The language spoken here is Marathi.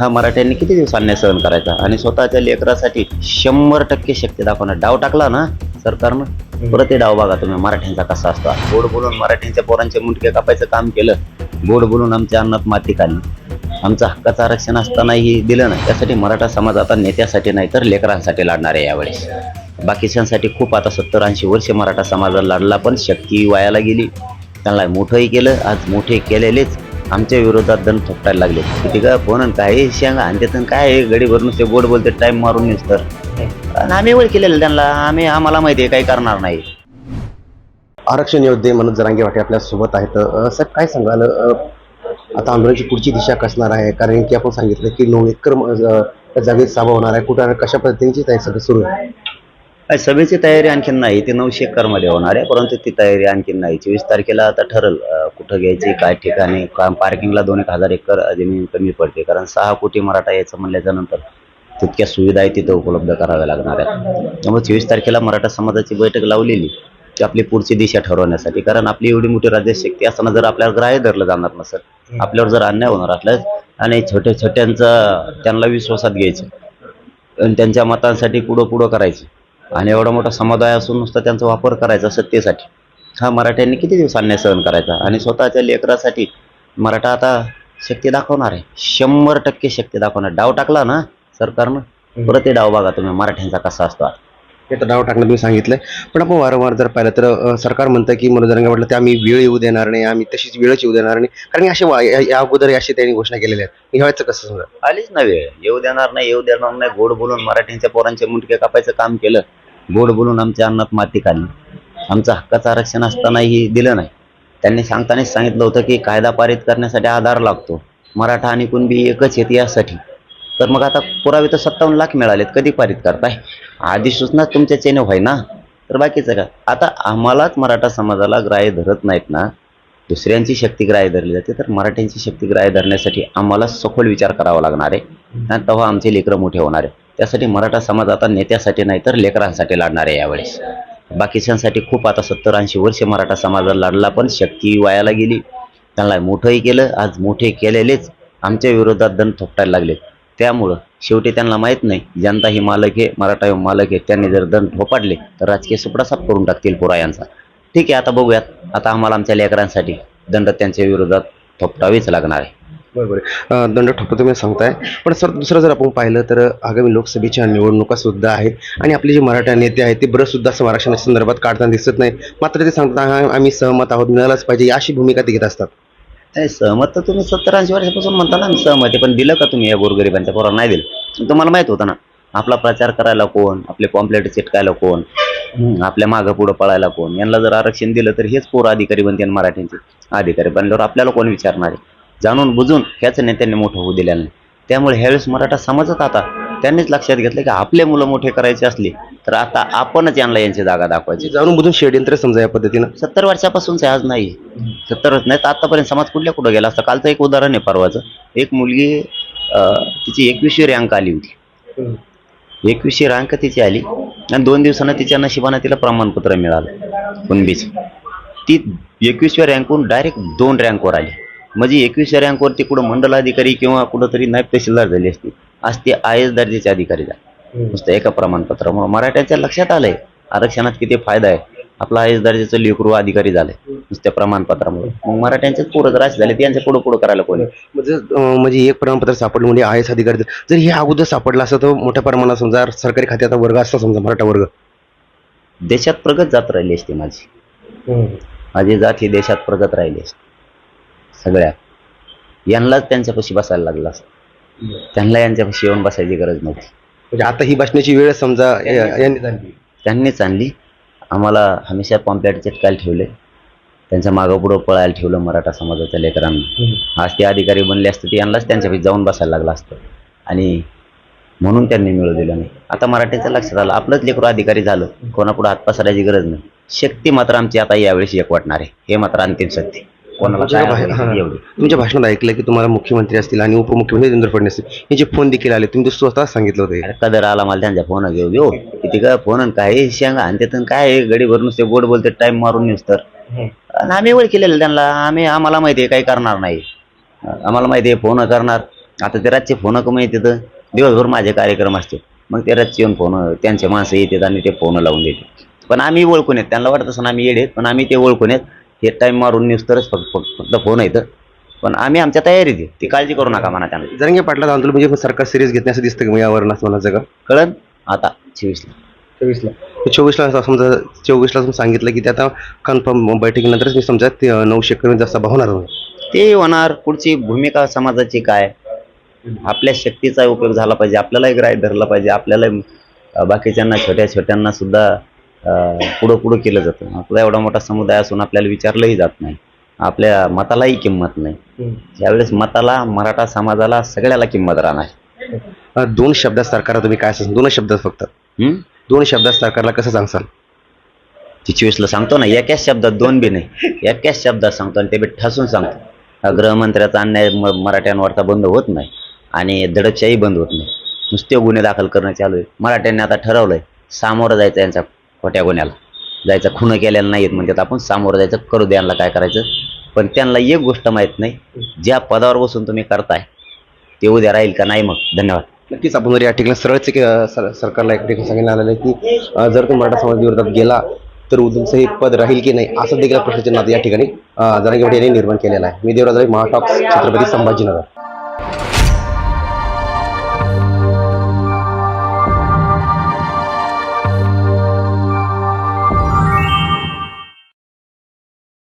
हा मराठ्यांनी किती दिवस अन्याय सहन करायचा? आणि स्वतःच्या लेकरासाठी शंभर टक्के शक्ती दाखवणार डाव टाकला ना सरकारनं? परत ते डाव बघा तुम्ही मराठ्यांचा कसा असतो. गोड बोलून मराठ्यांच्या पोरांचे मुंडके कापायचं काम केलं गोड बोलून आमच्या अन्नात माती काढली आमचं हक्काचं आरक्षण असतानाही दिलं ना त्यासाठी मराठा समाज आता नेत्यासाठी नाही तर लेकरांसाठी लढणार आहे यावेळेस. बाकीच्यांसाठी खूप आता सत्तर ऐंशी वर्ष मराठा समाजाला लढला पण शक्ती वायाला गेली. त्यांना मोठंही केलं आज मोठे केलेलेच. आमच्या विरोधात दण थोपटायला लागले. किती का फोन काही काय शेंगा आणि त्यातून काय आहे, भरून नुसते गोड बोलते टाइम मारून नेस तर. आणि आम्ही वेळ केलेलं त्यांना. आम्ही आम्हाला माहिती आहे काही करणार नाही. आरक्षण योद्धे मनोज जरांगे वाटे आपल्यासोबत आहेत सर काय सांगाल? आता आंदोलनाची पुढची दिशा कसणार आहे? कारण की आपण सांगितलं की नऊ एकर जागेत साभा होणार आहे. कुठं कशा पद्धतीची सगळं सुरू आहे? सभेची तयारी आणखीन नाही. ती नऊशे मध्ये होणार आहे. परंतु ती तयारी आणखीन नाही. चोवीस तारखेला आता ठरल कुठं घ्यायची काय ठिकाणी काम पार्किंगला दोन एक हजार एकर जमीन कमी पडते. कारण सहा कोटी मराठा यायचं म्हणल्याच्या नंतर तितक्या सुविधा आहे तिथं उपलब्ध कराव्या लागणार आहेत. त्यामुळे चोवीस तारखेला मराठा समाजाची बैठक लावलेली ती आपली पुढची दिशा ठरवण्यासाठी. कारण आपली एवढी मोठी राज्यशक्ती असताना जर आपल्याला ग्राह्य धरलं जाणार नसेल आपल्यावर जर अन्याय होणार असल्यास आणि छोट्या छोट्यांचा त्यांना विश्वासात घ्यायचं आणि त्यांच्या मतांसाठी पुढं पुढं करायचं आणि एवढा मोठा समुदाय असून नुसता त्यांचा वापर करायचा सत्तेसाठी. हा मराठ्यांनी किती दिवस अन्याय सहन करायचा? आणि स्वतःच्या लेकरासाठी मराठा आता शक्ती दाखवणार आहे. शंभर टक्के शक्ती दाखवणार. डाव टाकला ना सरकारनं? परत ते डाव बघा तुम्ही मराठ्यांचा कसा असतो. हे तर डाव टाकणं तुम्ही सांगितलंय. पण आपण वारंवार जर पाहिलं तर सरकार म्हणतं की मनोज जरांगे म्हटलं ते आम्ही वेळ येऊ देणार नाही आम्ही तशीच वेळच येऊ देणार नाही. कारण की असे वा- या या अगोदर अशी त्यांनी घोषणा केलेल्या आहेत. ह्याचं कसं समजा आलीच ना वेळ. येऊ देणार नाही येऊ देणार नाही. गोड बोलून मराठ्यांच्या पोरांचे मुंडके कापायचं काम केलं. गोड बोलून आमच्या अन्नात माती काढली आमचं हक्काचं आरक्षण असतानाही दिलं नाही. त्यांनी सांगतानाच सांगितलं होतं की कायदा पारित करण्यासाठी आधार लागतो. मराठा आणि कुणबी एकच येते यासाठी. तर मग आता पुरावे तर सत्तावन्न लाख मिळालेत. कधी पारित करताय? आधी सूचना तुमच्या चेने व्हाय ना? तर बाकीचं का आता आम्हालाच मराठा समाजाला ग्राह्य धरत नाहीत ना? दुसऱ्यांची शक्ती ग्राह्य धरली जाते तर मराठ्यांची शक्ती ग्राह्य धरण्यासाठी आम्हाला सखोल विचार करावा लागणार आहे. आणि तेव्हा आमचे लेकरं मोठे होणार आहे त्यासाठी मराठा समाज आता नेत्यासाठी नाही तर लेकरांसाठी लढणार आहे यावेळेस. बाकीच्यांसाठी खूप आता सत्तर ऐंशी वर्ष मराठा समाजाला लढला पण शक्ती वायाला गेली. त्यांना मोठंही केलं आज मोठे केलेलेच आमच्या विरोधात दण थोपटायला लागले. त्यामुळं शेवटी त्यांना माहीत नाही जनता ही मालक आहे मराठा मालक आहे त्यांनी जर दण थोपाडले तर राजकीय सुपडासाप करून टाकतील पुरा यांचा. ठीक आहे आता बघूयात. आता आम्हाला आमच्या लेकरांसाठी दंड त्यांच्या विरोधात थोपटावेच लागणार आहे. बरोबर दंड ठोकतो तुम्ही सांगताय. पण सर दुसरं जर आपण पाहिलं तर आगामी लोकसभेच्या निवडणुका सुद्धा आहेत आणि आपले जे मराठा नेते आहेत ते बरंच सुद्धा असं आरक्षणाच्या संदर्भात काढताना दिसत नाही मात्र ते सांगतात "हा, आम्ही सहमत आहोत मिळालंच पाहिजे अशी भूमिका ते घेत असतात. नाही सहमत तर तुम्ही सत्तर ऐंशी वर्षापासून म्हणता ना सहमत आहे. पण दिलं का तुम्ही या गोरगरिबांच्या पोरांना नाही दिलं. तुम्हाला माहीत होतं ना आपला प्रचार करायला कोण? आपले पॉम्पलेट चिटकायला कोण? आपल्या मागं पुढं पळायला कोण? यांना जर आरक्षण दिलं तर हेच पोरं अधिकारी बनते मराठ्यांचे अधिकारी बनल्यावर आपल्याला कोण विचारणार आहे? जाणून बुजून ह्याच नेत्यांनी मोठं होऊ दिलेलं नाही. त्यामुळे ह्यावेळेस मराठा समजत आता त्यांनीच लक्षात घेतलं की आपले मुलं मोठे करायचे असले तर आता आपणच यांना यांची जागा दाखवायची. जाणून बुजून षडयंत्र समजा या पद्धतीनं. सत्तर वर्षापासूनच आज नाही. सत्तर वर्ष नाही तर आतापर्यंत समाज कुठल्या कुठं गेला असता? कालचं एक उदाहरण आहे परवाचं. एक मुलगी तिची एकवीसशे रँक आली होती. एकवीसशे रँक तिची आली आणि दोन दिवसानं तिच्या नशिबानं तिला प्रमाणपत्र मिळालं. कुणबीचं. ती एकवीसव्या रँकवरून डायरेक्ट दोन रँकवर आली. म्हणजे एकवीसव्या रँकवर ती कुठं मंडल अधिकारी किंवा कुठंतरी नायब तहसीलदार झाली असती आज ती आय एस दर्जाचे अधिकारी झाले. नुसतं एका प्रमाणपत्रामुळे मराठ्यांच्या लक्षात आलंय आरक्षणात किती फायदा आहे. आपला आय एस दर्जाचं लेकरू अधिकारी झालंय नुसत्या प्रमाणपत्रामुळे. मग मराठ्यांचेच पुढं जर असे झाले त्यांच्या पुढं पुढं करायला कोणी म्हणजे म्हणजे एक प्रमाणपत्र सापडलं म्हणजे आय एस अधिकारी जर हे अगोदर सापडलं असतं तर मोठ्या प्रमाणात समजा सरकारी खात्याचा वर्ग असता समजा मराठा वर्ग. देशात प्रगत जात राहिली असती माझी. माझी जात ही देशात प्रगत राहिली असती. सगळ्या. यांनाच त्यांच्यापाशी बसायला लागलं असतं त्यांना यांच्यापाशी येऊन बसायची गरज नव्हती. म्हणजे आता ही बसण्याची वेळ समजा त्यांनीच आणली. आम्हाला हमेशा पॉम्पलेट चिटकायला ठेवले. त्यांच्या मागं पुढं पळायला ठेवलं मराठा समाजाच्या लेकरांना. आज ते अधिकारी बनले असते ते यांनाच त्यांच्यापाशी जाऊन बसायला लागलं असतं. आणि म्हणून त्यांनी मिळू दिलं नाही. आता मराठ्याचं लक्षात आलं. आपलंच लेकरू अधिकारी झालं. कोणापुढे हात पसरायची गरज नाही. शक्ती मात्र आमची आता यावेळेस एक वाटणार आहे. हे मात्र अंतिम सत्य कोणाला काय बाहेर- आवडेल. एवढी. तुमच्या भाषणात ऐकलं की तुम्हाला मुख्यमंत्री असतील आणि उपमुख्यमंत्री देवेंद्र फडणवीस असतील हे जे फोन देखील आले तुम्ही तो स्वतः सांगितलं होतं. अरे कदर आला मला त्यांच्या फोन घेऊ घेऊ किती काय फोन आणि काय शेंगा आणि त्यातून काय आहे, गडीभर नुसते गोड बोलते टाइम मारून नेस तर. आणि आम्ही वेळ केलेलं त्यांना. आम्ही आम्हाला माहिती आहे काही करणार नाही. आम्हाला माहिती आहे फोन करणार. आता ते रातचे फोन कमी येतात दिवसभर माझे कार्यक्रम असते. मग ते रातचे येऊन फोन त्यांचे माणसं येतात आणि ते फोन लावून देते पण आम्ही ओळखून येत. त्यांना वाटत असं आम्ही येडे आहेत, पण आम्ही ते ओळखून येत. हे टाईम मारून न्यूज तरच फक्त फक्त फोन येतं पण आम्ही आमच्या तयारीत आहे. ती काळजी करू नका म्हणा त्यांना. जरंगे पाटला आंदोलन म्हणजे सरकार सिरियस घेतण्यास दिसतं का? मग यावर असं म्हणायचं का कळन? आता चोवीसला. चोवीसला. चोवीसला असं समजा चोवीसला तुम्ही सांगितलं की ते आता कन्फर्म बैठकीनंतरच मी समजा ते नऊशे कमी जास्त होणार म्हणून. ते होणार. पुढची भूमिका समाजाची काय? आपल्या शक्तीचा उपयोग झाला पाहिजे. आपल्यालाही ग्राह्य धरला पाहिजे. आपल्याला बाकीच्यांना छोट्या छोट्यांना सुद्धा पुढं पुढं केलं जातं. आपला एवढा मोठा समुदाय असून आपल्याला विचारलंही जात नाही. आपल्या मतालाही किंमत नाही. त्यावेळेस मताला मराठा समाजाला सगळ्याला किंमत राहणार. दोन शब्दात सरकारला तुम्ही काय सांग दोन शब्दात फक्त? दोन शब्दात सरकारला कसं सांगसाल? चोवीसला सांगतो ना एकाच शब्दात दोन बी नाही. एकाच शब्दात सांगतो आणि ते बी ठसून सांगतो. गृहमंत्र्याचा अन्याय मराठ्यांवरचा बंद होत नाही आणि दडपशाही बंद होत नाही. नुसते गुन्हे दाखल करणं चालू आहे. मराठ्यांनी आता ठरवलंय सामोरं जायचं यांच्या खोट्या गुन्ह्याला. जायचं खुनं केलेलं नाहीत म्हणतात. आपण सामोरं जायचं करू द्यायला काय करायचं. पण त्यांना एक गोष्ट माहीत नाही. ज्या पदावर बसून तुम्ही करताय ते उद्या राहील का नाही मग? धन्यवाद. नक्कीच आपण जर या ठिकाणी सरळच सर- सरकारला एक ठिकाणी सांगितलं आलेलं आहे की जर तो मराठा समाज विरोधात गेला तर उद्धवचं हे पद राहील की नाही असं देखील प्रश्नचिन्ह या ठिकाणी अं, यांनी निर्माण केलेला आहे. मी देवराज महाटॉक्स छत्रपती संभाजीनगर.